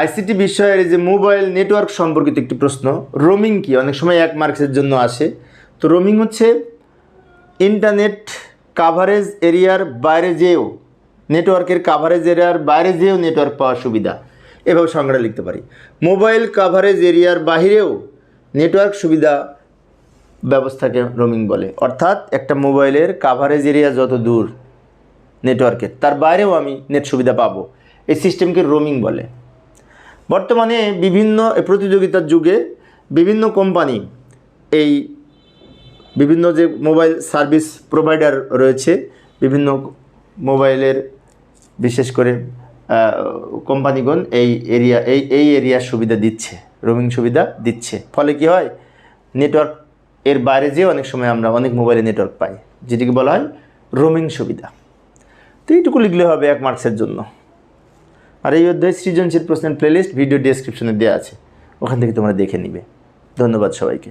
ICT বিষয়ের যে mobile network সম্পর্কিত একটি প্রশ্ন, রোমিং কি? অনেক সময় এক মার্কসের জন্য আসে। তো রোমিং হচ্ছে ইন্টারনেট কাভারেজ এরিয়ার বাইরে যেও নেটওয়ার্কের কাভারেজ এরিয়ার বাইরে যেও নেটওয়ার্ক পাওয়ার সুবিধা। এভাবে সংজ্ঞাটা লিখতে পারি। মোবাইল কাভারেজ এরিয়ার বাহিরেও নেটওয়ার্ক সুবিধা ব্যবস্থাকে রোমিং বলে। অর্থাৎ একটা মোবাইলের কাভারেজ এরিয়া যত দূর নেটওয়ার্কের, তার বাইরেও আমি নেট সুবিধা পাবো। এই সিস্টেমকে রোমিং বলে। বর্তমানে বিভিন্ন প্রতিযোগিতার যুগে বিভিন্ন কোম্পানি এই বিভিন্ন যে মোবাইল সার্ভিস প্রোভাইডার রয়েছে, বিভিন্ন মোবাইলের বিশেষ করে কোম্পানিগণ এই এরিয়া, এই এই এরিয়ার সুবিধা দিচ্ছে, রোমিং সুবিধা দিচ্ছে। ফলে কি হয়? নেটওয়ার্ক এর বাইরে যেয়ে অনেক সময় আমরা অনেক মোবাইলে নেটওয়ার্ক পাই, যেটিকে বলা হয় রোমিং সুবিধা। তো এইটুকু লিখলে হবে এক মার্কসের জন্য। আর এই অধ্যায় সৃজনশীল প্রশ্নের প্লেলিস্ট ভিডিও ডিসক্রিপশনে দেওয়া আছে। ওখান থেকে তোমরা দেখে নিবে। ধন্যবাদ সবাইকে।